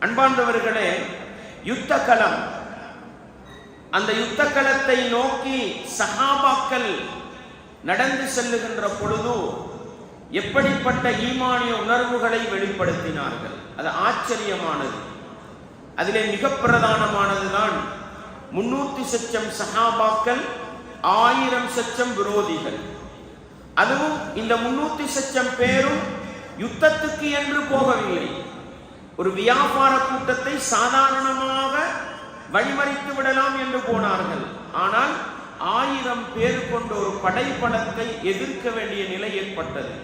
அன்பார்ந்தவர்களே யுத்த களம் அந்த யுத்த களத்தை நோக்கி சஹாபாக்கள் நடந்து செல்லுகின்ற பொழுது எப்படிப்பட்ட ஈமானிய உணர்வுகளை வெளிப்படுத்தினார்கள்? அது ஆச்சரியமானது. அதிலே மிக பிரதானமானதுதான் முன்னூத்தி சச்சம் சஹாபாக்கள் ஆயிரம் சச்சம் விரோதிகள். அதுவும் இந்த முன்னூத்தி சச்சம் பேரும் யுத்தத்துக்கு என்று போகவில்லை. ஒரு வியாபார கூட்டத்தை சாதாரணமாக வழிமறித்து விடலாம் என்று போனார்கள். ஆனால் ஆயிரம் பேர் கொண்ட ஒரு படைப்படத்தை எதிர்க்க வேண்டிய நிலை ஏற்பட்டது.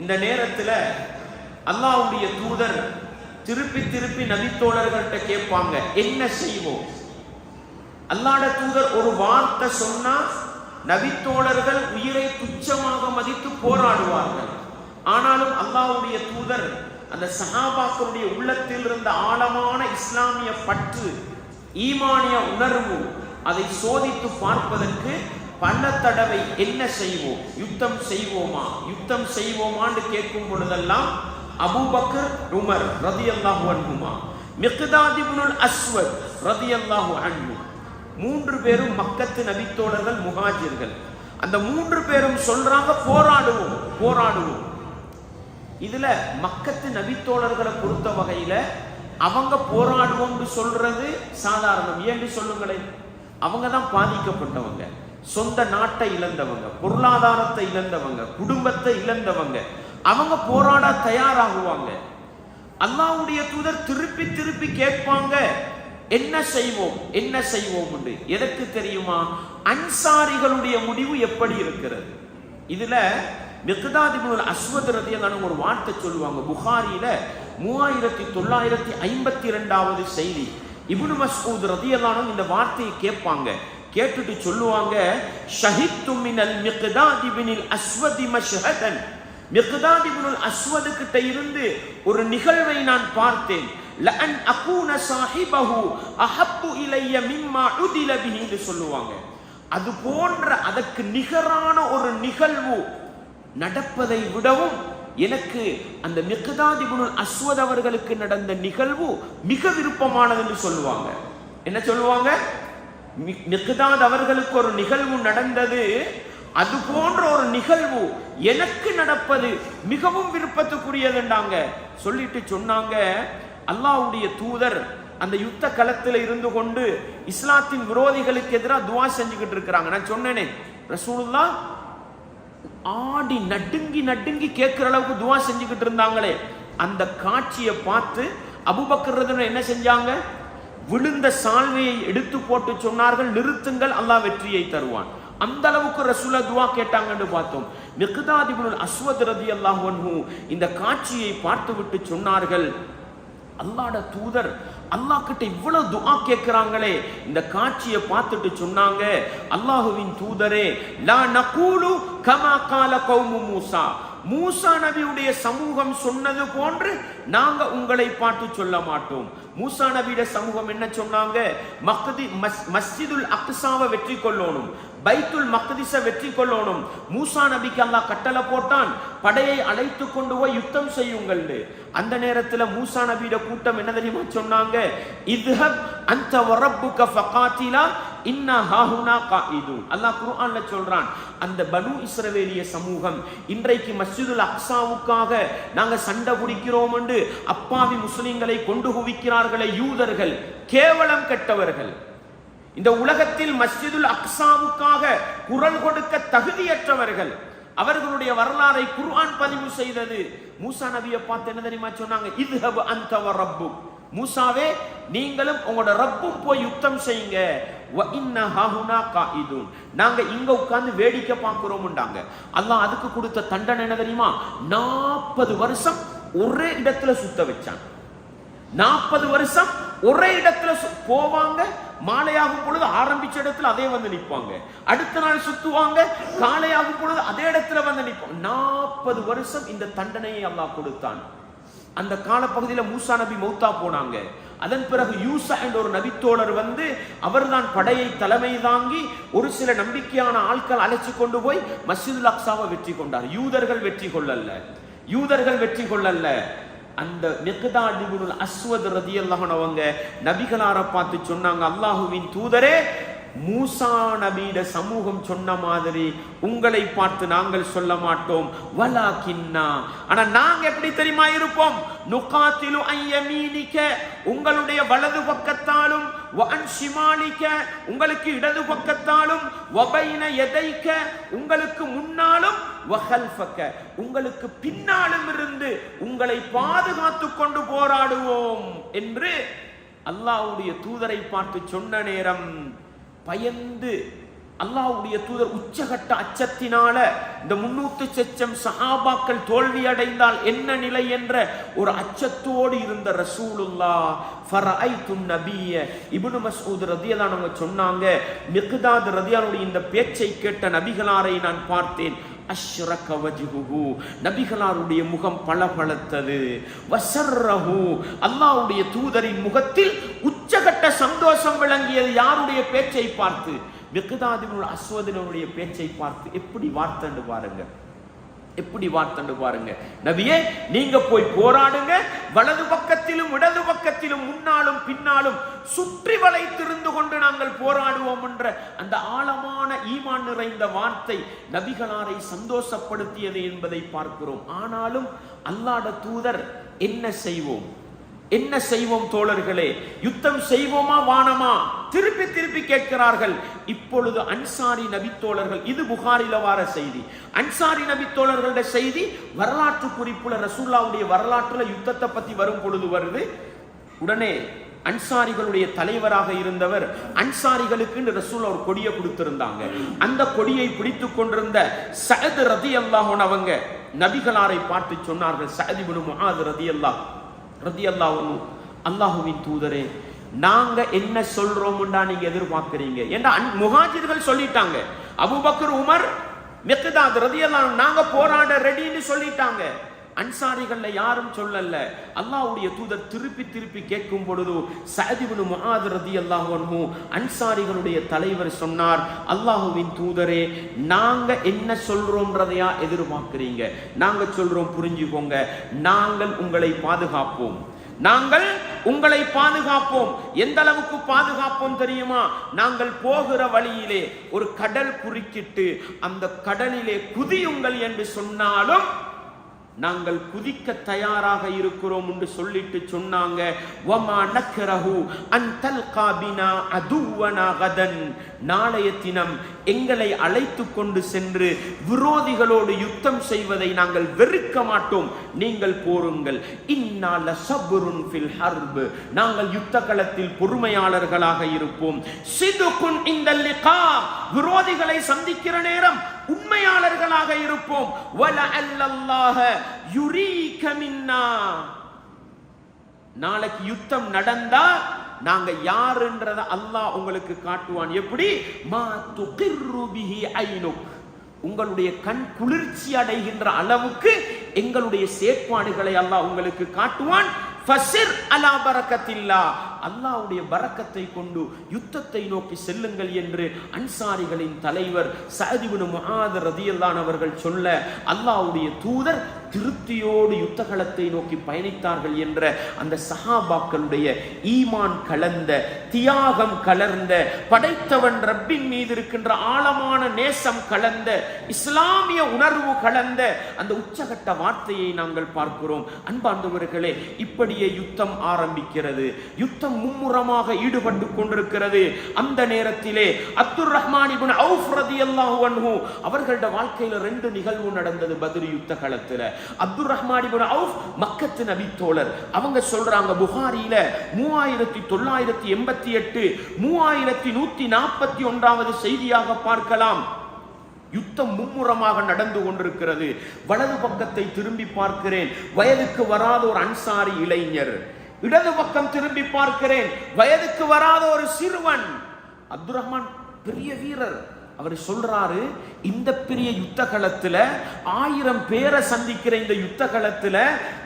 இந்த நேரத்தில் அல்லாஹ்வுடைய தூதர் திருப்பி திருப்பி நபித்தோழர்கள்ட்ட கேட்பாங்க என்ன செய்வோம்? அல்லாட தூதர் ஒரு வார்த்தை சொன்னா நபித்தோழர்கள் உயிரை துச்சமாக மதித்து போராடுவார்கள். ஆனாலும் அல்லாஹ்வுடைய தூதர் அந்த சஹாபாக்களுடைய உள்ளத்தில் இருந்த ஆழமான இஸ்லாமிய பற்று ஈமானிய உணர்வு அதை சோதித்து பார்ப்பதற்கு பல தடவை என்ன செய்வோம்? யுத்தம் செய்வோமா? யுத்தம் செய்வோமான்னு கேட்கும் பொழுதெல்லாம் அபூபக்கர் உமர் ரதி அல்லாஹு அன்புமா இப்னுல் அஸ்வத் ரதியல்லாஹு அன்பு மூன்று பேரும் மக்கத்து நபித்தோழர்கள் முஹாஜிர்கள். அந்த மூன்று பேரும் சொல்றாங்க போராடுவோம் போராடுவோம். இதுல மக்கத்து நபித்தோழர்களை பொறுத்த வகையில அவங்க போராடுவோம்னு சொல்றது சாதாரணம். ஏன்னு சொல்லுங்களேன். அவங்க தான் பாதிக்கப்பட்டவங்க. சொந்த நாட்டை இழந்தவங்க பொருளாதாரத்தை இழந்தவங்க குடும்பத்தை இழந்தவங்க அவங்க போராட தயாராகுவாங்க. அல்லாவுடைய தூதர் திருப்பி திருப்பி கேட்பாங்க என்ன செய்வோம் என்ன செய்வோம் எதற்கு தெரியுமா? அன்சாரிகளுடைய முடிவு எப்படி இருக்கிறது? இதுல மிக்தாதிபுல் அஸ்வத் ரதியலான ஒரு வார்த்தை சொல்லுவாங்க. புகாரியில மூவாயிரத்தி தொள்ளாயிரத்தி ஐம்பத்தி ரெண்டாவது செய்தி. இப்னு மஸ்கூத் ரதியலான இந்த வார்த்தையை கேட்பாங்க. கேட்டுட்டு சொல்லுவாங்க ஷஹித்து மினல் மிக்தாதிபினில் அஸ்வதி மஷ்ஹதன். மிக்தாதிபுல் அஸ்வது கிட்ட இருந்து ஒரு நிகழ்வை நான் பார்த்தேன். லஅன் அகூன சாஹிபஹு அஹப்பு இலைய மிம்மா உதில பிஹின்னு சொல்லுவாங்க. அது போன்ற அதற்கு நிகரான ஒரு நிகழ்வு நடப்பதை விடவும் எனக்கு அந்த மிக்தாதிபுல் அஸ்வத் அவர்களுக்கு நடந்த நிகழ்வு மிக விருப்பமானதுன்னு சொல்லுவாங்க. என்ன சொல்லுவாங்க? மி- அவர்களுக்கு ஒரு நிகழ்வு நடந்தது. அது போன்ற ஒரு நிகழ்வு எனக்கு நடப்பது மிகவும் விருப்பத்துக்குரியதுண்டாங்க சொல்லிட்டு சொன்னாங்க அல்லாஹ்வுடைய தூதர் அந்த யுத்த களத்தில் இருந்து கொண்டு இஸ்லாத்தின் விரோதிகளுக்கு எதிராக துவா செஞ்சுக்கிட்டு இருக்கிறாங்க. நான் சொன்னேனே ரசூலுல்லா ஆடி நடுங்கி நடுங்கி கேட்குற அளவுக்கு துவா செஞ்சுக்கிட்டு இருந்தாங்களே. அந்த காட்சியை பார்த்து அபுபக்கர் என்ன செஞ்சாங்க? விழுந்த சால்வையை எடுத்து போட்டு சொன்னார்கள் நிறுத்துங்கள் அல்லாஹ் வெற்றியை தருவான். அந்த அளவுக்கு ரசூல துவா கேட்டாங்கன்னு பார்த்தோம். மிகுதாதிபுல் அஸ்வத் ரதி அல்லாஹ் இந்த காட்சியை பார்த்து விட்டு சொன்னார்கள் அல்லாட தூதர் அல்லாஹ் கிட்ட இவ்வளவு துஆ கேட்கிறாங்களே இந்த காட்சியை பார்த்துட்டு சொன்னாங்க அல்லாஹுவின் தூதரே லா நகூலு கமா கால கௌமு மூசா. மூசா நபியுடைய சமூகம் சொன்னது போன்று நாங்க உங்களை பார்த்து சொல்ல மாட்டோம். மூசா நபியிட சமூகம் என்ன சொன்னாங்க? மக்தி மஸ்- மஸ்ஜிதுல் அக்சாவை வெற்றி கொள்ளணும். பைத்துல் மக்திஸ வெற்றி கொள்ளணும். மூசா நபிக்கு அல்லாஹ் கட்டளை போட்டான். படையை அழைத்து கொண்டு போய் யுத்தம் செய்யுங்கள் அந்த நேரத்துல மூசா நபியோட கூட்டம் என்ன தெரியுமா சொன்னாங்க? இதுஹப் அந்த வரப்புக்க ஃபகாத்திலா இன்னா ஹாஹுனா காயிதுன் அல்லாஹ் குர்ஆன்ல சொல்றான் அந்த பனு இஸ்ரவேலிய சமூகம் இன்றைக்கு மஸ்ஜிதுல் அக்ஸாவுக்காக நாங்க சண்டை பிடிக்கிறோம் என்று அப்பாவி முஸ்லிம்களை கொண்டு குவிக்கிறார்களே யூதர்கள் கேவலம் கெட்டவர்கள். இந்த உலகத்தில் மஸ்ஜிதுல் அக்ஸாவுக்காக குரல் கொடுக்க தகுதியற்றவர்கள் அவர்களுடைய வரலாறை குர்ஆன் பதிவு செய்தது. மூசா நபியை பார்த்து என்ன தெரியுமா சொன்னாங்க? இதுஹப் அந்தவ ரப்பு மூசாவே நீங்களும் உங்களோட ரப்பும் போய் யுத்தம் செய்யுங்க. நாங்க இங்க உட்கார்ந்து வேடிக்கை பார்க்கிறோம்ண்டாங்க அல்லாஹ் அதுக்கு கொடுத்த தண்டனை என்ன தெரியுமா? நாற்பது வருஷம் ஒரே இடத்துல சுத்த வச்சான். நாற்பது வருஷம் ஒரே இடத்துல சு- போவாங்க மாலையாகும் பொழுது ஆரம்பிச்ச இடத்துல அதே வந்து நிற்பாங்க அடுத்த நாள் சுத்துவாங்க காலையாகும் பொழுது அதே இடத்துல வந்து நிற்பாங்க நாற்பது வருஷம் இந்த தண்டனையை அல்லாஹ் கொடுத்தான். அந்த காலப்பகுதியில மூசா நபி மௌத்தா போனாங்க. அதன் பிறகு யூசா என்ற ஒரு நபித்தோழர் வந்து அவர்தான் படையை தலைமை தாங்கி ஒரு சில நம்பிக்கையான ஆட்கள் அழைச்சு கொண்டு போய் மஸ்ஜிதுல் அக்சாவை வெற்றி கொண்டார். யூதர்கள் வெற்றி கொள்ளல்ல யூதர்கள் வெற்றி கொள்ளல்ல அந்த மிகதாடிபுல் அஸ்வத் ரதியல்லாஹு அவங்க நபிகளார பார்த்து சொன்னாங்க அல்லாஹுவின் தூதரே மூசா நபியிட சமூகம் சொன்ன மாதிரி உங்களை பார்த்து நாங்கள் சொல்ல மாட்டோம். வலா கின்னா ஆனா நாங்க எப்படி தெரியுமா இருப்போம்? நுகாத்திலு ஐயமீனிக்க உங்களுடைய வலது பக்கத்தாலும் வன் உங்களுக்கு இடது பக்கத்தாலும் வபைன எதைக்க உங்களுக்கு முன்னாலும் வஹல்ஃபக்க உங்களுக்கு பின்னாலும் இருந்து உங்களை பாதுகாத்து கொண்டு போராடுவோம் என்று அல்லாஹ்வுடைய தூதரை பார்த்து சொன்ன நேரம் பயந்து அல்லாஹ்வுடைய தூதர் உச்சகட்ட அச்சத்தினால இந்த முன்னூத்து சச்சம் சஹாபாக்கள் தோல்வி அடைந்தால் என்ன நிலை என்ற ஒரு அச்சத்தோடு இருந்த ரசூலுல்லா ஃபரஐத்துன் நபிய. இபுனு மசூத் ரதியல்லாஹு அவங்க சொன்னாங்க மிகுதாத் ரதியானுடைய இந்த பேச்சை கேட்ட நபிகளாரை நான் பார்த்தேன். அஷ்ரக வஜுகு நபிகளாருடைய முகம் பளபளத்தது. வசர்ரஹு அல்லாஹ்வுடைய தூதரின் முகத்தில் உச்சகட்ட சந்தோஷம் விளங்கியது. யாருடைய பேச்சை பார்த்து? மிக்தாதினுடைய அஸ்வதினுடைய பேச்சை பார்த்து எப்படி வார்த்தைன்னு பாருங்கள் எப்படி வார்த்தண்டு பாருங்க. நபியே நீங்க போய் போராடுங்க. வலது பக்கத்திலும் இடது பக்கத்திலும் முன்னாலும் பின்னாலும் சுற்றி வளைத்திருந்து கொண்டு நாங்கள் போராடுவோம் என்ற அந்த ஆழமான ஈமான் நிறைந்த வார்த்தை நபிகளாரை சந்தோஷப்படுத்தியது என்பதை பார்க்கிறோம். ஆனாலும் அல்லாட தூதர் என்ன செய்வோம்? என்ன செய்வோம் தோழர்களே? யுத்தம் செய்வோமா வானமா? திருப்பி திருப்பி கேட்கிறார்கள். இப்பொழுது அன்சாரி நபித்தோழர்கள் இது புகாரில வார செய்தி. அன்சாரி நபித்தோழர்களுடைய செய்தி வரலாற்று குறிப்புல ரசூல்லாவுடைய வரலாற்றுல யுத்தத்தை பத்தி வரும் பொழுது வருது. உடனே அன்சாரிகளுடைய தலைவராக இருந்தவர் அன்சாரிகளுக்கு ரசூல் ஒரு கொடியை கொடுத்திருந்தாங்க. அந்த கொடியை பிடித்து கொண்டிருந்த சஹது ரதி அல்லாஹன் அவங்க நபிகளாரை பார்த்து சொன்னார்கள் சயதிபுனு மகாது ரதி அல்லாஹ் ரதி அல்லாஹ் அல்லாஹுவின் தூதரே நாங்க என்ன சொல்றோம்டா நீங்க எதிர்பார்க்கிறீங்க? ஏன்னா அன்- சொல்லிட்டாங்க. அபுபக்கர் உமர் மெக்கதாத் ரதியெல்லாம் நாங்க போராட ரெடின்னு சொல்லிட்டாங்க. அன்சாரிகள்ல யாரும் சொல்லல. அல்லாஹ்வுடைய தூதர் திருப்பி திருப்பி கேட்கும் பொழுது சதிவுனு முகாது ரதியல்லாஹு அன்ஹு அன்சாரிகளுடைய தலைவர் சொன்னார் அல்லாஹுவின் தூதரே நாங்க என்ன சொல்றோம்ன்றதையா எதிர்பார்க்கிறீங்க? நாங்க சொல்றோம் புரிஞ்சுக்கோங்க. நாங்கள் உங்களை பாதுகாப்போம். நாங்கள் உங்களை பாதுகாப்போம். எந்த அளவுக்கு பாதுகாப்போம் தெரியுமா? நாங்கள் போகிற வழியிலே ஒரு கடல் குறுக்கிட்டு அந்த கடலிலே குதியுங்கள் என்று சொன்னாலும் நாங்கள் குதிக்க தயாராக இருக்கிறோம் என்று சொல்லிட்டு சொன்னாங்க. வமா நக்ரஹு அந்தல் தல்கா பினா கதன். நாளைய தினம் எங்களை அழைத்து கொண்டு சென்று விரோதிகளோடு யுத்தம் செய்வதை நாங்கள் வெறுக்க மாட்டோம். நீங்கள் போருங்கள். இந்நாள சபுருன் ஃபில் ஹர்ப். நாங்கள் யுத்த களத்தில் பொறுமையாளர்களாக இருப்போம். சிதுகுன் இந்த லிகா. விரோதிகளை சந்திக்கிற நேரம் உண்மையாளர்களாக இருப்போம். வல அல்லல்லாஹ யுரீக நாளைக்கு யுத்தம் நடந்தா நாங்க யாருன்றத அல்லாஹ் உங்களுக்கு காட்டுவான். எப்படி? மா துகிர்ரு பிஹி ஐனுக். உங்களுடைய கண் குளிர்ச்சி அடைகின்ற அளவுக்கு எங்களுடைய செயற்பாடுகளை அல்லாஹ் உங்களுக்கு காட்டுவான். ஃபசிர் அலா பரக்கத்தில்லா. அல்லாவுடைய பரக்கத்தை கொண்டு யுத்தத்தை நோக்கி செல்லுங்கள் என்று அன்சாரிகளின் தலைவர் சஅதிபுனு முஆத் ரதியல்லான் அவர்கள் சொல்ல அல்லாவுடைய தூதர் திருப்தியோடு யுத்தகலத்தை நோக்கி பயணித்தார்கள் என்ற அந்த சஹாபாக்களுடைய ஈமான் கலந்த தியாகம் கலர்ந்த படைத்தவன் ரப்பின் மீது இருக்கின்ற ஆழமான நேசம் கலந்த இஸ்லாமிய உணர்வு கலந்த அந்த உச்சகட்ட வார்த்தையை நாங்கள் பார்க்கிறோம். அன்பார்ந்தவர்களே இப்படியே யுத்தம் ஆரம்பிக்கிறது. யுத்தம் மும்முரமாக ஈடுபட்டு கொண்டிருக்கிறது. அந்த நேரத்திலே அப்துல் ரஹ்மான் இப்னு அவுஃப் அவர்களோட வாழ்க்கையில ரெண்டு நிகழ்வு நடந்தது பத்ர் யுத்த காலத்துல. அப்துல் ரஹ்மான் அவுஃப் மக்கத்து நபி தோழர். அவங்க சொல்றாங்க புகாரியில மூவாயிரத்தி தொள்ளாயிரத்தி எண்பத்தி எட்டு மூவாயிரத்தி நூத்தி நாற்பத்தி ஒன்றாவது செய்தியாக பார்க்கலாம். யுத்தம் மும்முரமாக நடந்து கொண்டிருக்கிறது. வலது பக்கத்தை திரும்பி பார்க்கிறேன். வயதுக்கு வராத ஒரு அன்சாரி இளைஞர். இடது பக்கம் திரும்பி பார்க்கிறேன். வயதுக்கு வராத ஒரு சிறுவன். அப்துல் ரஹ்மான் பெரிய வீரர். அவர் சொல்றாரு இந்த பெரிய யுத்த களத்துல ஆயிரம் பேரை சந்திக்கிற இந்த யுத்த களத்துல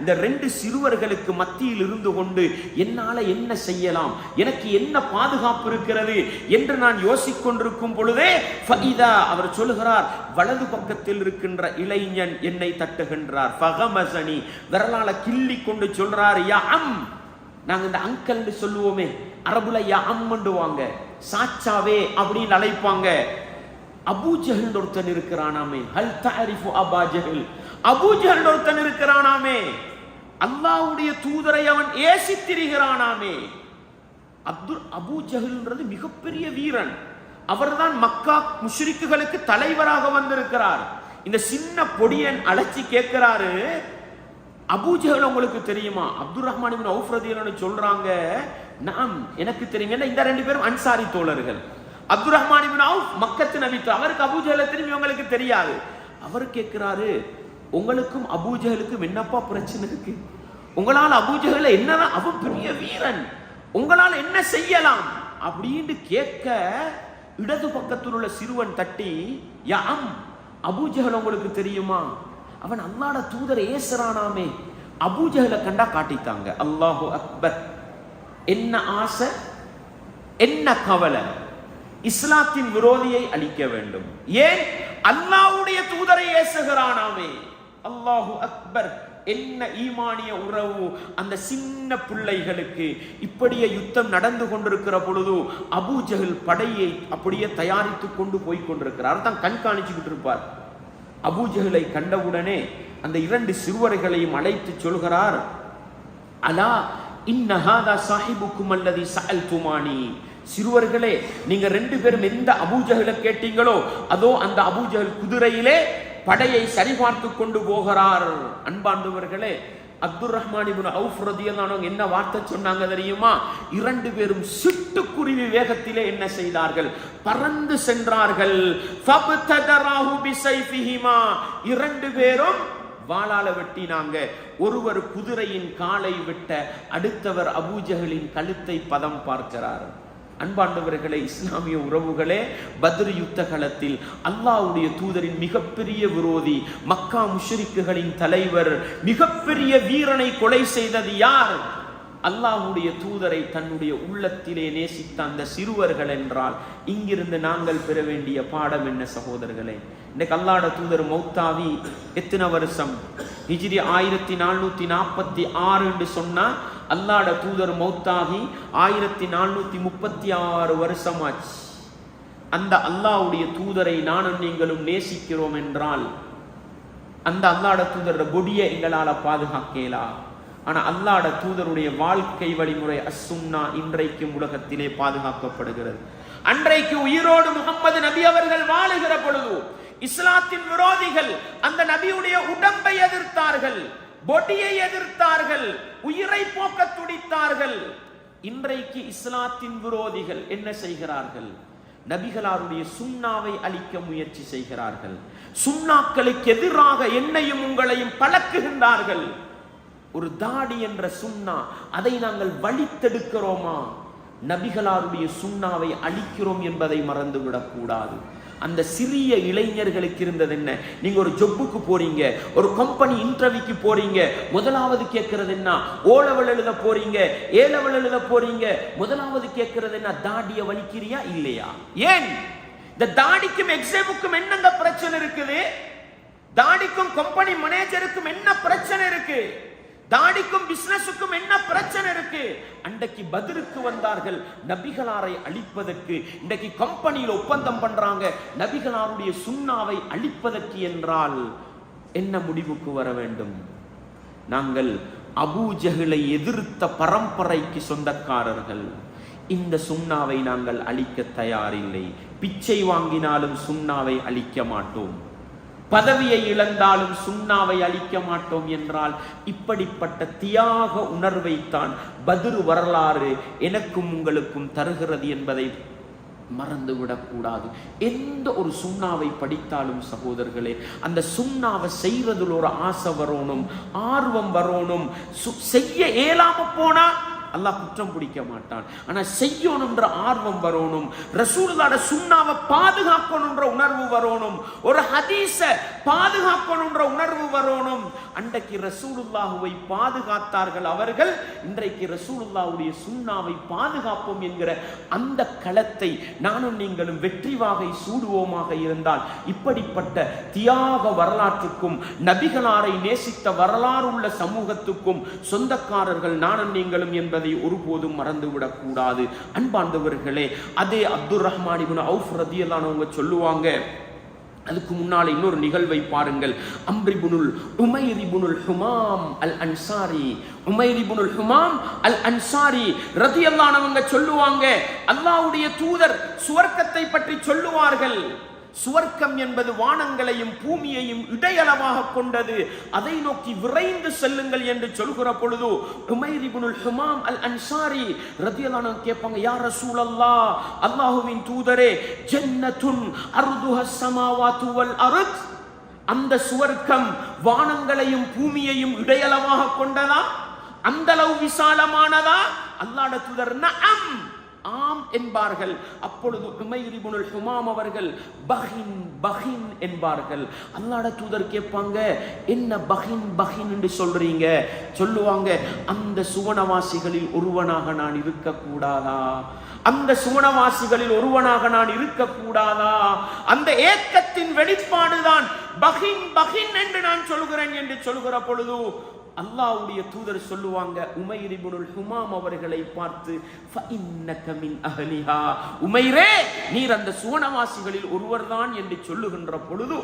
இந்த ரெண்டு சிறுவர்களுக்கு மத்தியில் இருந்து கொண்டு என்னால என்ன செய்யலாம்? எனக்கு என்ன பாதுகாப்பு இருக்கிறது? என்று நான் யோசிக் கொண்டிருக்கும் பொழுதே ஃபைதா அவர் சொல்லுகிறார் வலது பக்கத்தில் இருக்கின்ற இளைஞன் என்னை தட்டுகின்றார். ஃபகமசனி விரலால கிள்ளி கொண்டு சொல்றார் யா அம். நாங்க இந்த அங்கல்னு சொல்லுவோமே அரபுல யா சாச்சாவே அப்படின்னு அழைப்பாங்க. அபூ ஜஹல் ஒருத்தன் இருக்கிறானாமே. ஹல் தாரிஃபு அபா ஜஹல். அபூ ஜஹல் ஒருத்தன் இருக்கிறானாமே. அல்லாவுடைய தூதரை அவன் ஏசி திரிகிறானாமே அப்துல் அபூ ஜஹல்ன்றது மிகப்பெரிய வீரன். அவர்தான் மக்கா முஷ்ரிக்குகளுக்கு தலைவராக வந்திருக்கிறார். இந்த சின்ன பொடியன் அழைச்சி கேட்கிறாரு அபூஜகல் உங்களுக்கு தெரியுமா? அப்துல் ரஹ்மான் இப்னு அவுஃப் சொல்றாங்க நாம் எனக்கு தெரியும். ஏன்னா இந்த ரெண்டு பேரும் அன்சாரி தோழர்கள். அப்துல் ரஹ்மான் இப்னு அவுஃப் மக்கத்து நபித்து அவருக்கு அபூஜஹல தெரியும்? உங்களுக்கு தெரியாது. அவர் கேட்கிறாரு உங்களுக்கும் அபூஜகலுக்கும் என்னப்பா பிரச்சனை இருக்கு? உங்களால் அபூஜகல என்னதான் அவன் பெரிய வீரன். உங்களால் என்ன செய்யலாம்? அப்படின்னு கேட்க இடது பக்கத்தில் உள்ள சிறுவன் தட்டி யாம் அபூஜகல் உங்களுக்கு தெரியுமா? அவன் அல்லாட தூதர் ஏசுறானாமே அபூஜஹலை கண்டா காட்டித்தாங்க அல்லாஹு அக்பர். என்ன ஆசை? என்ன கவலை? இஸ்லாத்தின் விரோதியை அழிக்க வேண்டும். ஏன்? அல்லாஹ்வுடைய தூதரை ஏசுகிறானாமே. அல்லாஹு அக்பர். என்ன ஈமானிய உறவு அந்த சின்ன பிள்ளைகளுக்கு? இப்படியே யுத்தம் நடந்து கொண்டிருக்கிற பொழுது அபூஜஹல் படையை அப்படியே தயாரித்து கொண்டு போய் கொண்டிருக்கிறார். தான் கண்காணிச்சுக்கிட்டு இருப்பார். அபூஜகளை கண்டவுடனே அந்த இரண்டு சிறுவர்களையும் அழைத்து சொல்கிறார் அலா இன்னஹாதா சாஹிபுக்கும் அல்லது சஅல் துமானி சிறுவர்களே நீங்க ரெண்டு பேரும் எந்த அபூஜகளை கேட்டீங்களோ அதோ அந்த அபூஜகல் குதிரையிலே படையை சரிபார்த்து கொண்டு போகிறார். அன்பாண்டவர்களே அப்துல் ரஹ்மான் இப்னு அவுஃப் என்ன வார்த்தை சொன்னாங்க தெரியுமா? இரண்டு பேரும் சிட்டுக்குருவி வேகத்திலே என்ன செய்தார்கள்? பறந்து சென்றார்கள். இரண்டு பேரும் வாளால வெட்டினாங்க. ஒருவர் குதிரையின் காலை விட்ட அடுத்தவர் அபூஜஹலின் கழுத்தை பதம் பார்க்கிறார்கள் அன்பாண்டவர்களே இஸ்லாமிய உறவுகளே பத்ர் யுத்த களத்தில் அல்லாஹ்வுடைய தூதரின் மிகப்பெரிய விரோதி மக்கா முஷரிக்குகளின் தலைவர் மிகப்பெரிய வீரனை கொலை செய்தது யார்? அல்லாஹ்வுடைய தூதரை தன்னுடைய உள்ளத்திலே நேசித்த அந்த சிறுவர்கள் என்றால் இங்கிருந்து நாங்கள் பெற வேண்டிய பாடம் என்ன சகோதரர்களே? இன்னைக்கு அல்லாட தூதர் மௌத்தாவி எத்தனை வருஷம்? ஹிஜ்ரி ஆயிரத்தி நானூத்தி நாற்பத்தி ஆறு என்று சொன்னா அல்லாட தூதர் மௌத்தாகி ஆயிரத்தி நானூத்தி முப்பத்தி ஆறு வருஷமாச்சு. அந்த அல்லாஹ்வுடைய தூதரை நானும் நீங்களும் நேசிக்கிறோம் என்றால் அந்த அல்லாட தூதரோட கொடியை எங்களால் பாதுகாக்கலா? ஆனால் அல்லாட தூதருடைய வாழ்க்கை வழிமுறை அசும்னா இன்றைக்கும் உலகத்திலே பாதுகாக்கப்படுகிறது. அன்றைக்கு உயிரோடு முகம்மது நபி அவர்கள் வாழுகிற பொழுது இஸ்லாத்தின் விரோதிகள் அந்த நபியுடைய உடம்பை எதிர்த்தார்கள். பொடியை எதிர்த்தார்கள் உயிரை போக்க துடித்தார்கள். இன்றைக்கு இஸ்லாத்தின் விரோதிகள் என்ன செய்கிறார்கள்? நபிகளாருடைய சுண்ணாவை அழிக்க முயற்சி செய்கிறார்கள். சுண்ணாக்களுக்கு எதிராக என்னையும் உங்களையும் பழக்குகின்றார்கள். ஒரு தாடி என்ற சுண்ணா அதை நாங்கள் வழித்தெடுக்கிறோமா? நபிகளாருடைய சுண்ணாவை அழிக்கிறோம் என்பதை மறந்துவிடக் கூடாது அந்த சிறிய இளைஞர்களுக்கு இருந்தது என்ன? நீங்க ஒரு ஜொப்புக்கு போறீங்க ஒரு கம்பெனி இன்டர்வியூக்கு போறீங்க முதலாவது கேட்கறது என்ன? ஓ எழுத போறீங்க ஏ எழுத போறீங்க முதலாவது கேட்கறது என்ன? தாடிய வலிக்கிறியா இல்லையா? ஏன்? இந்த தாடிக்கும் எக்ஸாமுக்கும் என்னங்க பிரச்சனை இருக்குது? தாடிக்கும் கம்பெனி மேனேஜருக்கும் என்ன பிரச்சனை இருக்கு? தாடிக்கும் பிசினஸுக்கும் என்ன பிரச்சனை இருக்கு? அன்றைக்கு பதிலுக்கு வந்தார்கள் நபிகளாரை அழிப்பதற்கு. இன்றைக்கு கம்பெனியில் ஒப்பந்தம் பண்றாங்க நபிகளாருடைய சுண்ணாவை அழிப்பதற்கு என்றால் என்ன முடிவுக்கு வர வேண்டும்? நாங்கள் அபூஜகளை எதிர்த்த பரம்பரைக்கு சொந்தக்காரர்கள். இந்த சுண்ணாவை நாங்கள் அழிக்க தயாரில்லை. பிச்சை வாங்கினாலும் சுண்ணாவை அழிக்க மாட்டோம். பதவியை இழந்தாலும் சுண்ணாவை அழிக்க மாட்டோம் என்றால் இப்படிப்பட்ட தியாக உணர்வைத்தான் பதிரு வரலாறு எனக்கும் உங்களுக்கும் தருகிறது என்பதை மறந்துவிடக்கூடாது எந்த ஒரு சுண்ணாவை படித்தாலும் சகோதரர்களே அந்த சுண்ணாவை செய்வதில் ஒரு ஆசை வரணும் ஆர்வம் வரணும் சு- செய்ய இயலாம போனா அல்லாஹ் குற்றம் பிடிக்க மாட்டான். ஆனா செய்யணுன்ற ஆர்வம் வரணும். ரசூலுல்லாட சுண்ணாவை பாதுகாக்கணுன்ற உணர்வு வரணும். ஒரு ஹதீஸ பாதுகாக்கணுன்ற உணர்வு வரணும். அன்றைக்கு ரசூலுல்லாஹுவை பாதுகாத்தார்கள் அவர்கள் இன்றைக்கு ரசூலுல்லாவுடைய சுண்ணாவை பாதுகாப்போம் என்கிற அந்த களத்தை நானும் நீங்களும் வெற்றி வாகை சூடுவோமாக இருந்தால் இப்படிப்பட்ட தியாக வரலாற்றுக்கும் நபிகளாரை நேசித்த வரலாறு உள்ள சமூகத்துக்கும் சொந்தக்காரர்கள் நானும் நீங்களும் என்பதை ஒருபோதும் மறந்துவிடக் கூடாது அன்பார்ந்தவர்களே அதே அப்துல் ரஹ்மான் அவுஃப் ரதியல்லானவங்க சொல்லுவாங்க அதுக்கு முன்னால் இன்னொரு நிகழ்வை பாருங்கள். அம்ரிபுனுல் உமைரிபுனுல் ஹுமாம் அல் அன்சாரி உமைரிபுனுல் ஹுமாம் அல் அன்சாரி ரதியல்லானவங்க சொல்லுவாங்க அல்லாவுடைய தூதர் சுவர்க்கத்தை பற்றி சொல்லுவார்கள். சுவர்க்கம் என்பது வானங்களையும் பூமியையும் இடையளவாக கொண்டது. அதை நோக்கி விரைந்து செல்லுங்கள் என்று சொல்கிற பொழுது உமைரிபுனுல் ஹுமாம் அல் அன்சாரி ரதியல்லான கேட்பாங்க யார் ரசூலல்லா அல்லாஹுவின் தூதரே ஜன்னத்துன் அருதுஹ சமாவா வல் அருத். அந்த சுவர்க்கம் வானங்களையும் பூமியையும் இடையளவாக கொண்டதா? அந்த அளவு விசாலமானதா? அல்லாட தூதர் நம் ஆம் என்பார்கள். அப்பொழுது உமைரிபுனுல் ஹுமாம் அவர்கள் பஹின் பஹின் என்பார்கள். அல்லாட தூதர் கேட்பாங்க என்ன பஹின் பஹின் என்று சொல்றீங்க. சொல்லுவாங்க அந்த சுவனவாசிகளில் ஒருவனாக நான் இருக்கக்கூடாதா? அந்த சுவனவாசிகளில் ஒருவனாக நான் இருக்கக்கூடாதா? அந்த ஏக்கத்தின் வெளிப்பாடுதான் பகின் பகின் என்று நான் சொல்கிறேன் என்று சொல்கிற பொழுது அல்லாஹ்வுடைய தூதர் சொல்லுவாங்க உமைர் ஹுமாம் அவர்களை பார்த்து ஃபஇன்னக மின் உமைரே நீர் அந்த சுவனவாசிகளில் ஒருவர்தான் என்று சொல்லுகின்ற பொழுது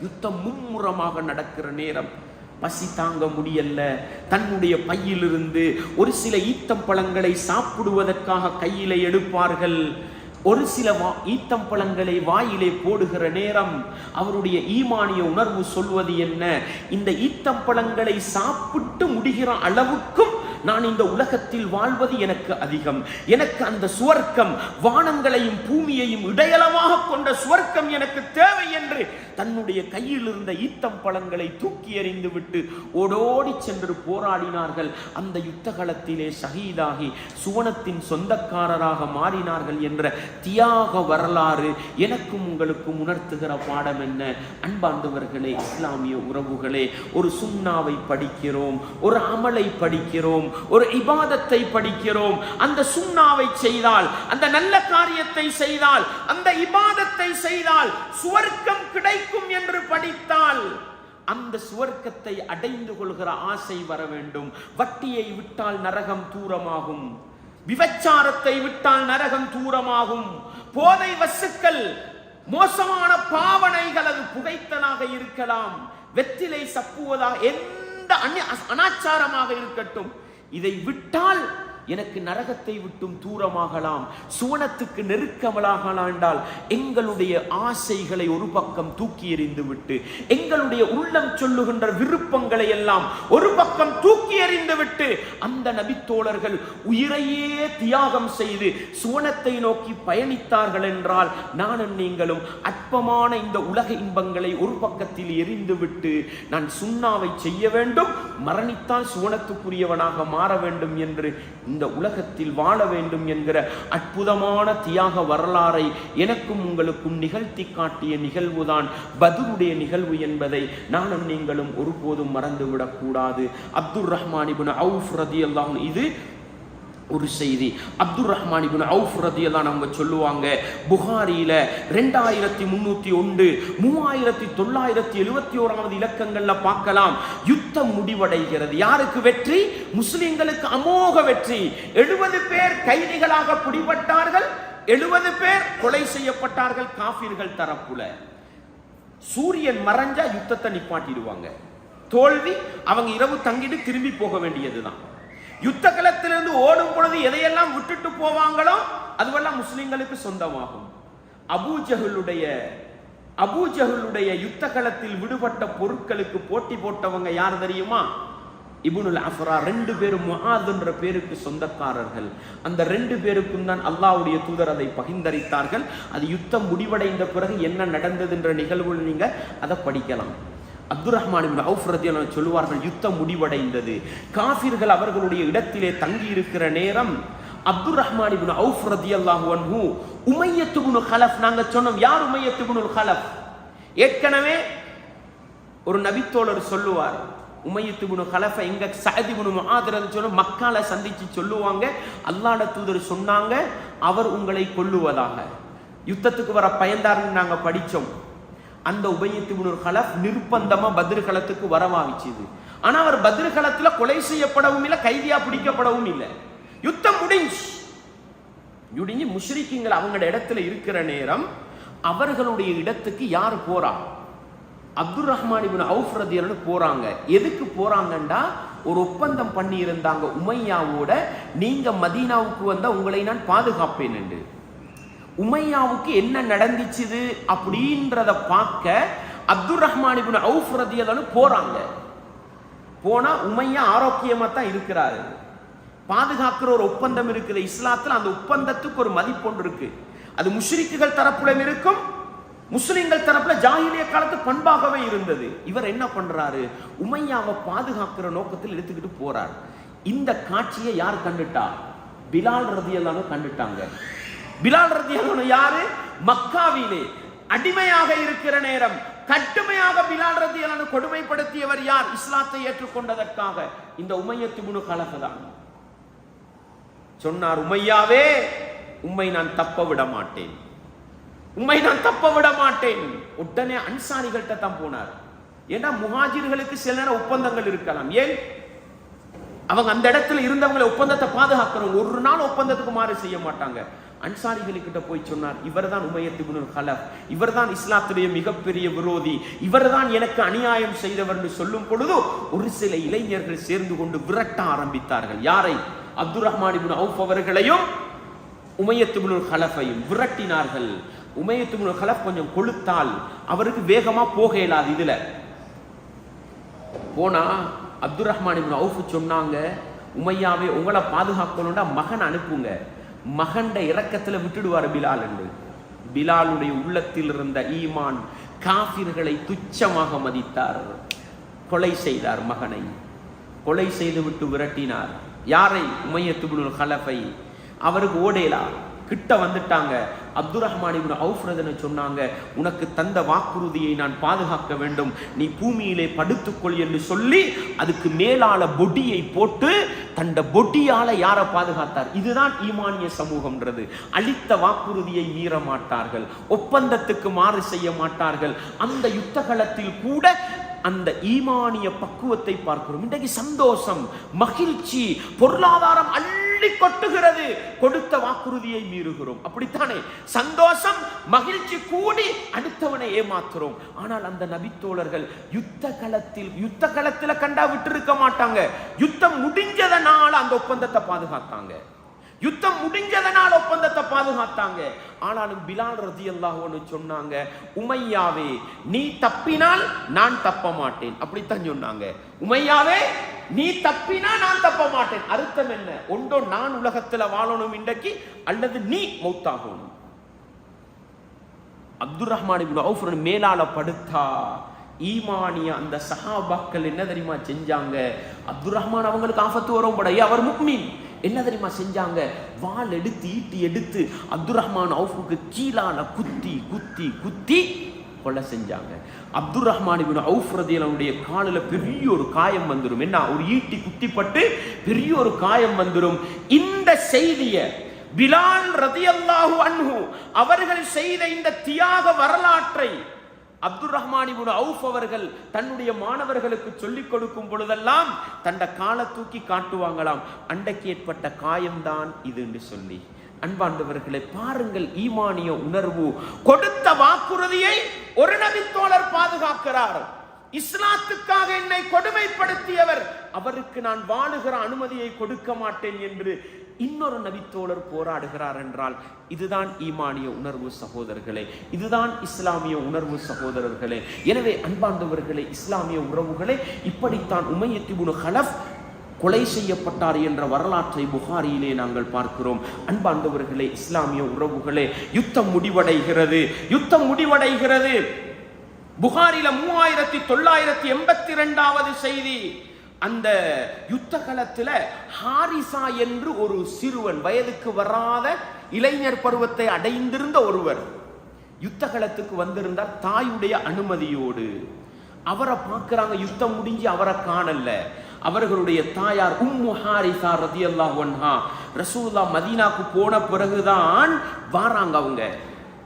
யுத்தம் மும்முரமாக நடக்கிற நேரம். பசி தாங்க முடியல தன்னுடைய பையிலிருந்து ஒரு சில ஈத்தம் பழங்களை சாப்பிடுவதற்காக கையில எடுப்பார்கள். ஒரு சில வா ஈத்தம்பழங்களை வாயிலே போடுகிற நேரம் அவருடைய ஈமானிய உணர்வு சொல்வது என்ன? இந்த ஈத்தம் பழங்களை சாப்பிட்டு முடிகிற அளவுக்கும் நான் இந்த உலகத்தில் வாழ்வது எனக்கு அதிகம். எனக்கு அந்த சுவர்க்கம் வானங்களையும் பூமியையும் இடையளமாக கொண்ட சுவர்க்கம் எனக்கு தேவை என்று தன்னுடைய கையில் இருந்த ஈத்தம் பழங்களை தூக்கி எறிந்து விட்டு ஓடோடி சென்று போராடினார்கள். அந்த யுத்த களத்திலே ஷஹீதாகி சுவனத்தின் சொந்தக்காரராக மாறினார்கள் என்ற தியாக வரலாறு எனக்கும் உங்களுக்கும் உணர்த்துகிற பாடம் என்ன? அன்பாண்டவர்களே இஸ்லாமிய உறவுகளே ஒரு சுண்ணாவை படிக்கிறோம் ஒரு அமலை படிக்கிறோம் ஒரு இபாதத்தை படிக்கிறோம். அந்த சுண்ணாவை செய்தால் அந்த நல்ல காரியத்தை செய்தால் அந்த இபாதத்தை செய்தால் சுவர்க்கம் கிடைக்கும் என்று படித்தால் அந்த சுவர்க்கத்தை அடைந்து கொள்கிற ஆசை வர வேண்டும். வட்டியை விட்டால் நரகம் தூரமாகும். விபச்சாரத்தை விட்டால் நரகம் தூரமாகும். போதை வசுக்கள் மோசமான பாவனைகள் அது புகைத்தலாக இருக்கலாம். வெற்றிலை சப்புவதாக எந்த அந்நிய- அனாச்சாரமாக இருக்கட்டும். இதை விட்டால் எனக்கு நரகத்தை விட்டும் தூரமாகலாம் சுவனத்துக்கு நெருக்கமலாகலாண்டால் எங்களுடைய ஆசைகளை ஒரு பக்கம் தூக்கி எறிந்து விட்டு எங்களுடைய உள்ளம் சொல்லுகின்ற விருப்பங்களை எல்லாம் ஒரு பக்கம் தூக்கி எறிந்து விட்டு அந்த நபித்தோழர்கள் உயிரையே தியாகம் செய்து சுவனத்தை நோக்கி பயணித்தார்கள் என்றால் நானும் நீங்களும் அற்பமான இந்த உலக இன்பங்களை ஒரு பக்கத்தில் எரிந்து விட்டு நான் சுண்ணாவை செய்ய வேண்டும் மரணித்தால் சுவனத்துக்குரியவனாக மாற வேண்டும் என்று இந்த உலகத்தில் வாழ வேண்டும் என்கிற அற்புதமான தியாக வரலாறை எனக்கும் உங்களுக்கும் நிகழ்த்தி காட்டிய நிகழ்வுதான் பதுருடைய நிகழ்வு என்பதை நானும் நீங்களும் ஒருபோதும் மறந்துவிடக்கூடாது. அப்துல் ரஹ்மான் இப்னு அவுஃப் ரதியல்லாஹு அன்ஹு. இது ஒரு செய்தி. அப்துல் ரஹ்மான் இபின் அவுஃப் ரதியெல்லாம் அவங்க சொல்லுவாங்க புகாரியில ரெண்டாயிரத்தி முன்னூத்தி ஒன்று மூவாயிரத்தி தொள்ளாயிரத்தி எழுவத்தி ஓராவது இலக்கங்கள்ல பார்க்கலாம். யுத்தம் முடிவடைகிறது. யாருக்கு வெற்றி? முஸ்லிம்களுக்கு அமோக வெற்றி. எழுபது பேர் கைதிகளாக பிடிபட்டார்கள் எழுபது பேர் கொலை செய்யப்பட்டார்கள் காஃபிர்கள் தரப்புல. சூரியன் மறைஞ்சா யுத்தத்தை நிப்பாட்டிடுவாங்க. தோல்வி அவங்க இரவு தங்கிட்டு திரும்பி போக வேண்டியதுதான். யுத்த களத்திலிருந்து ஓடும் பொழுது எதையெல்லாம் விட்டுட்டு போவாங்களோ அதுவெல்லாம் முஸ்லிம்களுக்கு சொந்தமாகும். அபூஜகளுடைய அபூஜகளுடைய யுத்த களத்தில் விடுபட்ட பொருட்களுக்கு போட்டி போட்டவங்க யார் தெரியுமா? இபுனுல் அஃப்ரா. ரெண்டு பேரும் முஹாதுன்ற பேருக்கு சொந்தக்காரர்கள். அந்த ரெண்டு பேருக்கும் தான் அல்லாவுடைய தூதர் அதை பகிர்ந்தளித்தார்கள். அது யுத்தம் முடிவடைந்த பிறகு என்ன நடந்தது என்ற நிகழ்வு நீங்க அதை படிக்கலாம். அப்துல் ரஹ்மான் இப்னு அவுஃப் சொல்லுவார்கள் யுத்தம் முடிவடைந்தது. காஃபிர்கள் அவர்களுடைய இடத்திலே தங்கி இருக்கிற நேரம் அப்துல் ரஹ்மான் இபின் அவுஃப் ரதியல்லாஹு அன்ஹு உமையத்து இப்னு கலஃப் நாங்க சொன்னோம் யார் உமையத்து இப்னு கலஃப்? ஏற்கனவே ஒரு நபித்தோழர் சொல்லுவார் உமையத்து இப்னு எங்க சஅத் இப்னு முஆதிரன் சொன்ன மக்களை சந்திச்சு சொல்லுவாங்க அல்லாட தூதர் சொன்னாங்க அவர் உங்களை கொல்லுவதாக. யுத்தத்துக்கு வர பயந்தாருன்னு நாங்கள் படித்தோம் அந்த உபயத்து இப்னு கலஃப் நிர்பந்தமா பத்ர் களத்துக்கு ஆனா அவர் பத்ர் கொலை செய்யப்படவும் இல்லை கைதியா பிடிக்கப்படவும் இல்லை. யுத்தம் முடிஞ்சு. முடிஞ்சு முஷ்ரிக்குங்கள் அவங்களோட இடத்துல இருக்கிற நேரம் அவர்களுடைய இடத்துக்கு யார் போறா? அப்துல் ரஹ்மான் இப்னு அவுஃப் ரதியல்னு போறாங்க. எதுக்கு போறாங்கண்டா? ஒரு ஒப்பந்தம் பண்ணி இருந்தாங்க உமையாவோட நீங்க மதீனாவுக்கு வந்தா உங்களை நான் பாதுகாப்பேன் என்று. உமையாவுக்கு என்ன நடந்துச்சுது அப்படின்றத பார்க்க அப்துல் ரஹ்மான் இபின் அவுஃப் ரதியல்னு போறாங்க. போனா உமையா ஆரோக்கியமா தான் இருக்கிறாரு. பாதுகாக்கிற ஒரு ஒப்பந்தம் இருக்குது. இஸ்லாத்தில் அந்த ஒப்பந்தத்துக்கு ஒரு மதிப்பொன்று இருக்கு. அது முஷ்ரிக்குகள் தரப்புல இருக்கும். முஸ்லிம்கள் தரப்புல ஜாகிலிய காலத்து பண்பாகவே இருந்தது. இவர் என்ன பண்றாரு? உமையாவை பாதுகாக்கிற நோக்கத்தில் எடுத்துக்கிட்டு போறார். இந்த காட்சியை யார் கண்டுட்டா? பிலால் ரதியெல்லாம் கண்டுட்டாங்க. பிலால் ரதியல்லானு யாரு? மக்காவிலே. அடிமையாக இருக்கிற நேரம் கட்டுமையாக பிலால் ரதியல்லானு கொடுமைப்படுத்தியவர் யார்? இஸ்லாத்தை ஏற்றுக்கொண்டதற்காக. இந்த உமையத்து முனு கலகதான் சொன்னார் உமையாவே உம்மை நான் தப்ப விட மாட்டேன். உம்மை நான் தப்ப விட மாட்டேன். உடனே அன்சாரிகள்கிட்ட தான் போனார். ஏன்னா முஹாஜிர்களுக்கு சில நேரம் ஒப்பந்தங்கள் இருக்கலாம். ஏன்? அவங்க அந்த இடத்துல இருந்தவங்களை ஒப்பந்தத்தை பாதுகாக்கிறவங்க ஒரு நாள் ஒப்பந்தத்துக்கு மாறு செய்ய மாட்டாங்க. அன்சாரிகளுக்கிட்ட போய் சொன்னார் இவர்தான் ஹலப் இவர் இவர்தான் இஸ்லாத்துடைய மிகப்பெரிய விரோதி. இவர்தான் எனக்கு அநியாயம் செய்தவர் என்று சொல்லும் பொழுது ஒரு சில இளைஞர்கள் சேர்ந்து கொண்டு விரட்ட ஆரம்பித்தார்கள். யாரை? அப்துல் ரஹ்மான் இப்னு அவுஃப் அவர்களையும் உமையத்து கலஃபையும் விரட்டினார்கள். உமையத்து கலஃப் கொஞ்சம் கொளுத்தால் அவருக்கு வேகமா போக இயலாது இதுல. போனா அப்துல் ரஹ்மான் இப்னு அவுஃப் சொன்னாங்க உமையாவே உங்களை பாதுகாக்கணும்னா மகன் அனுப்புங்க. மகண்ட இறக்கத்தில் விட்டுடுவார் பிலால் என்று. பிலாலுடைய உள்ளத்தில் இருந்த ஈமான் காஃபிர்களை துச்சமாக மதித்தார். கொலை செய்தார் மகனை. கொலை செய்துவிட்டு விரட்டினார். யாரை? உமையத்துபுல் ஹலஃபை அவருக்கு ஓடேலா? கிட்ட வந்துட்டாங்க. அப்துல் ரஹ்மான் இப்னு சொன்னாங்க உனக்கு தந்த வாக்குறுதியை நான் பாதுகாக்க வேண்டும். நீ பூமியிலே படுத்துக்கொள் என்று சொல்லி அதுக்கு மேலால பொடியை போட்டு தண்ட பொடியால யாரை பாதுகாத்தார்? இதுதான் ஈமானிய சமூகம்ன்றது. அளித்த வாக்குறுதியை மீற மாட்டார்கள். ஒப்பந்தத்துக்கு மாறு செய்ய மாட்டார்கள். அந்த யுத்த களத்தில் கூட அந்த ஈமானிய பக்குவத்தை பார்க்கிறோம். இன்றைக்கு சந்தோஷம் மகிழ்ச்சி பொருளாதாரம் அள்ளி கொட்டுகிறது. கொடுத்த வாக்குறுதியை மீறுகிறோம். அப்படித்தானே? சந்தோஷம் மகிழ்ச்சி கூடி அடுத்தவனை ஏமாத்துறோம். ஆனால் அந்த நபித்தோழர்கள் யுத்த களத்தில் யுத்த களத்துல கண்டா விட்டு இருக்க மாட்டாங்க. யுத்தம் முடிஞ்சதனால அந்த ஒப்பந்தத்தை பாதுகாத்தாங்க. யுத்தம் முடிஞ்சதனால் ஒப்பந்தத்தை பாதுகாத்தாங்க. ஆனாலும் பிலால் ரதி அல்லாஹோன்னு சொன்னாங்க உமையாவே நீ தப்பினால் நான் தப்ப மாட்டேன் அப்படித்தான் சொன்னாங்க. உமையாவே நீ தப்பினா நான் தப்ப மாட்டேன் அர்த்தம் என்ன? ஒன்றோ நான் உலகத்துல வாழணும் இன்றைக்கு அல்லது நீ மௌத்தாகணும். அப்துல் ரஹ்மான் மேலால படுத்தா ஈமானிய அந்த சஹாபாக்கள் என்ன தெரியுமா செஞ்சாங்க? அப்துல் ரஹ்மான் அவங்களுக்கு ஆபத்து வரும் படையே அவர் முக்மீன். என்ன தெரியுமா செஞ்சாங்க? வால் எடுத்து ஈட்டி எடுத்து அப்துல் ரஹ்மான் அவுஃபுக்கு கீழால குத்தி குத்தி குத்தி கொலை செஞ்சாங்க. அப்துல் ரஹ்மான் இப்னு அவுஃப் காலில் பெரிய ஒரு காயம் வந்துடும் என்ன? ஒரு ஈட்டி குத்திப்பட்டு பெரிய ஒரு காயம் வந்துடும் இந்த செய்தியை பிலால் ரதியல்லாஹு அன்ஹு அவர்கள் செய்த இந்த தியாக வரலாற்றை அப்துல் ரஹ்மான் இப்னு அவுஃப் அவர்கள் தன்னுடைய மாணவர்களுக்கு சொல்லிக் கொடுக்கும் பொழுதெல்லாம் தண்ட காலை தூக்கி காட்டுவாங்களாம். அண்டைக்கு ஏற்பட்ட காயம்தான் இதுன்னு சொல்லி. அன்பாண்டவர்களை பாருங்கள் ஈமானிய உணர்வு. கொடுத்த வாக்குறுதியை ஒரு நபித்தோழர் பாதுகாக்கிறார். இஸ்லாத்துக்காக என்னை கொடுமைப்படுத்தியவர். அவருக்கு நான் வாழுகிற அனுமதியை கொடுக்க மாட்டேன் என்று இன்னொரு நபித்தோழர் போராடுகிறார் என்றால் இதுதான் ஈமானிய உணர்வு சகோதரர்களே இதுதான் இஸ்லாமிய உணர்வு சகோதரர்களே. எனவே அன்பாண்டவர்களே இஸ்லாமிய உறவுகளே இப்படித்தான் உமையத்திபுனு ஹலஃப் கொலை செய்யப்பட்டார் என்ற வரலாற்றை புகாரியிலே நாங்கள் பார்க்கிறோம். அன்பாண்டவர்களே இஸ்லாமிய உறவுகளே யுத்தம் முடிவடைகிறது யுத்தம் முடிவடைகிறது. புகாரில மூவாயிரத்தி தொள்ளாயிரத்தி எண்பத்தி ரெண்டாவது செய்தி அந்த யுத்த களத்துல ஹாரிசா என்று ஒரு சிறுவன் வயதுக்கு வராத இளைஞர் பருவத்தை அடைந்திருந்த ஒருவர். யுத்த களத்துக்கு வந்திருந்தார் தாயுடைய அனுமதியோடு. அவரை பார்க்குறாங்க யுத்தம் முடிஞ்சு அவரை காணல. அவர்களுடைய தாயார் உம்மு ஹாரிசா ரதியல்லாஹு ஒன்ஹா ரசூல்லா மதீனாக்கு போன பிறகுதான் வாராங்க அவங்க.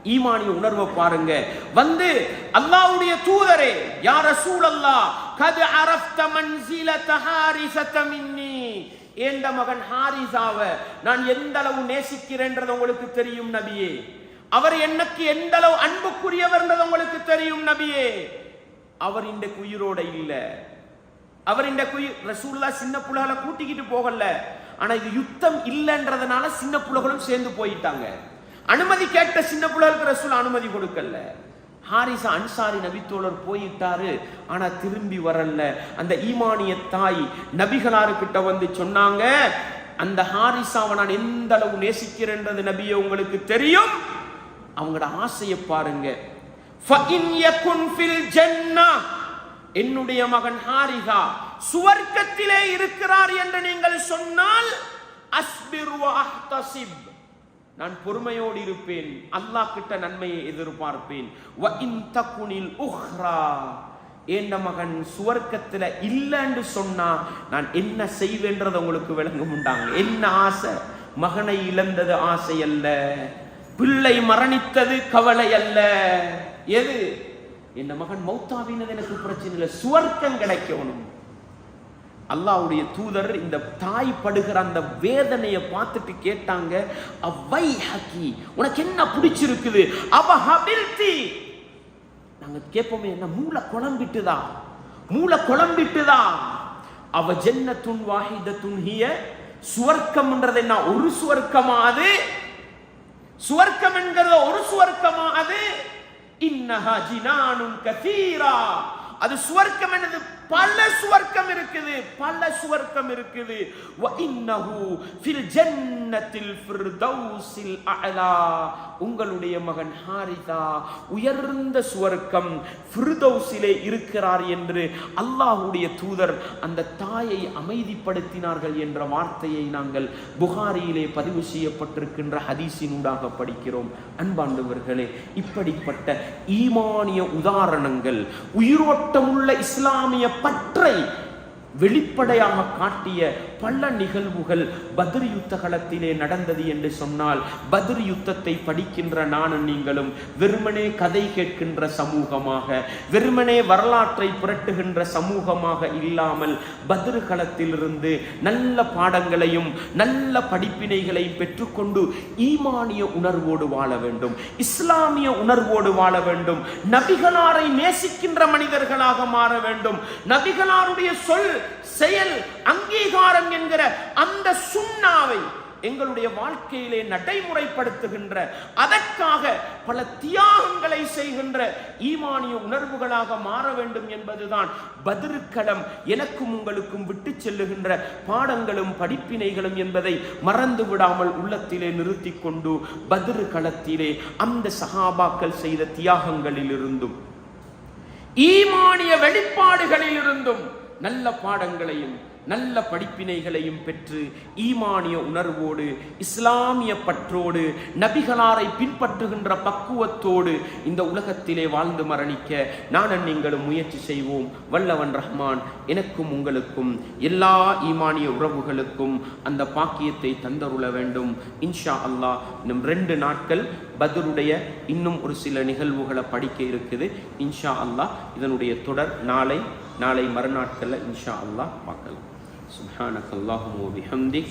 ஈமானிய உணர்வை பாருங்க. வந்து அல்லாவுடைய தூதரே யா ரசூலல்லாஹ் கது அரஃப்த மன்சிலத ஹாரிஸத மின்னி. ஏண்ட மகன் ஹாரிசாவ நான் எந்த அளவு நேசிக்கிறேன்றது உங்களுக்கு தெரியும் நபியே. அவர் எனக்கு எந்த அளவு அன்புக்குரியவர்ன்றது உங்களுக்கு தெரியும் நபியே. அவர் இந்த உயிரோட இல்ல. அவர் இந்த குயி ரசூல்லா சின்ன புள்ளகளை கூட்டிக்கிட்டு போகல. ஆனா இது யுத்தம் இல்லைன்றதுனால சின்ன புள்ளகளும் சேர்ந்து போயிட்டாங்க. அனுமதி கேட்ட சின்ன பிள்ளைக்கு ரசூல் அனுமதி கொடுக்கல. ஹாரிசா அன்சாரி நபித்தோழர் போயிட்டாரு ஆனா திரும்பி வரல. அந்த ஈமானிய தாய் நபிகளாருக்கிட்ட வந்து சொன்னாங்க அந்த ஹாரிசாவை நான் எந்த அளவு நேசிக்கிறேன்றது நபியை உங்களுக்கு தெரியும்? அவங்களோட ஆசையை பாருங்க. என்னுடைய மகன் ஹாரிகா சுவர்க்கத்திலே இருக்கிறார் என்று நீங்கள் சொன்னால் அஸ்பிர் நான் பொறுமையோடு இருப்பேன். அல்லாஹ் கிட்ட நன்மையை எதிர்பார்ப்பேன். வ இன் மகன் சுவர்க்கத்துல இல்லைன்னு சொன்னா நான் என்ன செய்வேன்றதை உங்களுக்கு விளங்க முண்டாங்க என்ன ஆசை? மகனை இழந்தது ஆசை அல்ல. பிள்ளை மரணித்தது கவலை அல்ல. எது? என் மகன் மௌத்தாவினது எனக்கு பிரச்சனை இல்லை. சுவர்க்கம் கிடைக்கணும். அல்லாஹ்வுடைய தூதர் இந்த தாய் படுகிற அந்த வேதனையை பார்த்துட்டு கேட்டாங்க அவ்வை ஹக்கி உனக்கு என்ன பிடிச்சிருக்குது? அவ ஹபில்தி. நாங்க கேட்போமே என்ன மூளை குழம்பிட்டுதா? மூளை குழம்பிட்டுதா? அவ ஜன்னத்துன் வாஹிதத்துன் ஹிய சுவர்க்கம்ன்றது என்ன? ஒரு சுவர்க்கமா அது சுவர்க்கம் என்கிறது ஒரு சுவர்க்கமா அது இன்னஹா ஜினானுன் கதீரா அது சுவர்க்கம் என்னது? பல சுவர்க்கம் இருக்குது பல சுவர்க்கம் இருக்குது. இன்னஹு ஃபில் ஜன்னத்தில் ஃபிர்தௌஸில் அலா உங்களுடைய மகன் ஹாரிதா உயர்ந்த சுவர்க்கம் ஃபிர்தௌஸிலே இருக்கிறார் என்று அல்லாஹ்வுடைய தூதர் அந்த தாயை அமைதிப்படுத்தினார்கள் என்ற வார்த்தையை நாங்கள் புகாரியிலே பதிவு செய்யப்பட்டிருக்கின்ற ஹதீஸினூடாக படிக்கிறோம். அன்பாண்டவர்களே இப்படிப்பட்ட ஈமானிய உதாரணங்கள் உயிரோட்டமுள்ள இஸ்லாமிய பற்றை வெளிப்படையாக காட்டிய பல நிகழ்வுகள் பத்ர் யுத்த களத்திலே நடந்தது என்று சொன்னால் பத்ர் யுத்தத்தை படிக்கின்ற நானும் நீங்களும் வெறுமனே கதை கேட்கின்ற சமூகமாக வெறுமனே வரலாற்றை புரட்டுகின்ற சமூகமாக இல்லாமல் பத்ரு களத்திலிருந்து நல்ல பாடங்களையும் நல்ல படிப்பினைகளையும் பெற்றுக்கொண்டு ஈமானிய உணர்வோடு வாழ வேண்டும் இஸ்லாமிய உணர்வோடு வாழ வேண்டும் நபிகளாரை நேசிக்கின்ற மனிதர்களாக மாற வேண்டும் நபிகளாருடைய சொல் செயல் அங்கீகாரம் என்கிற அந்த சுண்ணாவை எங்களுடைய வாழ்க்கையிலே நடைமுறைப்படுத்துகின்ற அதற்காக பல தியாகங்களை செய்கின்ற ஈமானிய உணர்வுகளாக மாற வேண்டும் என்பதுதான் பதிருக்களம் எனக்கும் உங்களுக்கும் விட்டு செல்லுகின்ற பாடங்களும் படிப்பினைகளும் என்பதை மறந்து விடாமல் உள்ளத்திலே நிறுத்தி கொண்டு பதிரு களத்திலே அந்த சகாபாக்கள் செய்த தியாகங்களிலிருந்தும் ஈமானிய வெளிப்பாடுகளிலிருந்தும் நல்ல பாடங்களையும் நல்ல படிப்பினைகளையும் பெற்று ஈமானிய உணர்வோடு இஸ்லாமிய பற்றோடு நபிகளாரை பின்பற்றுகின்ற பக்குவத்தோடு இந்த உலகத்திலே வாழ்ந்து மரணிக்க நானும் நீங்களும் முயற்சி செய்வோம். வல்லவன் ரஹ்மான் எனக்கும் உங்களுக்கும் எல்லா ஈமானிய உறவுகளுக்கும் அந்த பாக்கியத்தை தந்தருள வேண்டும். இன்ஷா அல்லாஹ் இன்னும் ரெண்டு நாட்கள் பதருடைய இன்னும் ஒரு சில நிகழ்வுகளை படிக்க இருக்குது. இன்ஷா அல்லாஹ் இதனுடைய தொடர் நாளை நாளை மறுநாட்களில் இன்ஷா அல்லாஹ் பார்க்கலாம். سبحانك اللهم وبحمدك